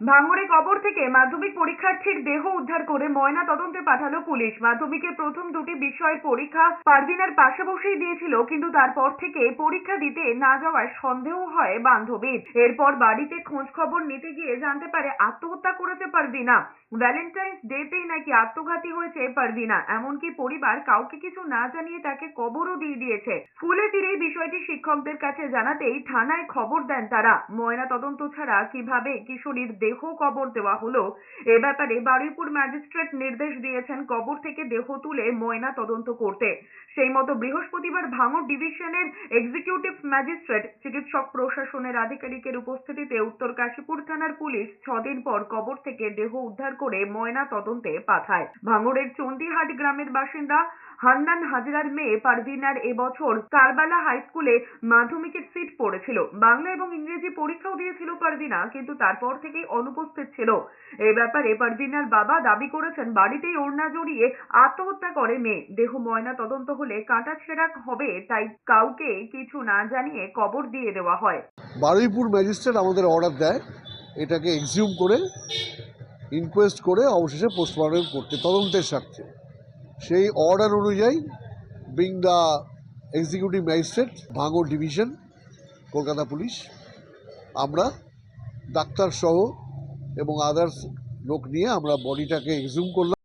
ভাঙড়ে কবর থেকে মাধ্যমিক পরীক্ষার্থীর দেহ উদ্ধার করে ময়না তদন্তে পাঠালো পুলিশ। মাধ্যমিকের প্রথম দুটি বিষয়ের পরীক্ষা পারভিনার বসেই দিয়েছিল, কিন্তু তারপর থেকে পরীক্ষা দিতে না যাওয়ার সন্দেহ হয় বান্ধবীর। এরপর বাড়িতে খোঁজ খবর নিতে গিয়ে জানতে পারে আত্মহত্যা করেছে পারভিনা। ভ্যালেন্টাইন্স ডেতেই নাকি আত্মঘাতী হয়েছে পারভিনা। এমনকি পরিবার কাউকে কিছু না জানিয়ে তাকে কবরও দিয়ে দিয়েছে। স্কুলে ফিরেই বিষয়টি শিক্ষকদের কাছে জানাতেই থানায় খবর দেন তারা। ময়না তদন্ত ছাড়া কীভাবে কিশোরীর দেহ কবর দেওয়া হলো। এ ব্যাপারে বারুইপুর ম্যাজিস্ট্রেট নির্দেশ দিয়েছেন কবর থেকে দেহ তুলে ময়না তদন্ত করতে। সেই মতো বৃহস্পতিবার ভাঙড় ডিভিশনের এক্সিকিউটিভ ম্যাজিস্ট্রেট, চিকিৎসক প্রশাসনের আধিকারিকের উপস্থিতিতে উত্তর কাশীপুর থানার পুলিশ ছদিন পর কবর থেকে দেহ উদ্ধার করে ময়না তদন্তে পাঠায়। ভাঙড়ের চণ্ডীহাট গ্রামের বাসিন্দা হান্নান হাজরার মেয়ে পারভিনার এবছর কারবালা হাই স্কুলে মাধ্যমিকের সিট পড়েছিল। বাংলা এবং ইংরেজি পরীক্ষাও দিয়েছিল পারভিনা, কিন্তু তারপর থেকেই অনুপস্থিত ছিল। এ ব্যাপারে পারভিনার বাবা দাবি করেছেন, বাড়িতেই ওড়না জড়িয়ে আত্মহত্যা করে মেয়ে। দেহ ময়না তদন্ত হলে কাঁটা ছেঁড়া হবে, তাই কাউকে কিছু না জানিয়ে কবর দিয়ে দেওয়া হয়। বারুইপুর ম্যাজিস্ট্রেট আমাদের অর্ডার দেয়, এটাকে এক্সিউম করে ইনকোয়েস্ট করে অবশেষে পোস্টমর্টম করতে, তদন্তের স্বার্থে। সেই অর্ডার অনুযায়ী বিং দ্য এক্সিকিউটিভ ম্যাজিস্ট্রেট ভাঙড় ডিভিশন কলকাতা পুলিশ, আমরা ডাক্তার সহ এবং আদার্স লোক নিয়ে আমরা বডিটাকে এক্সিউম করলাম।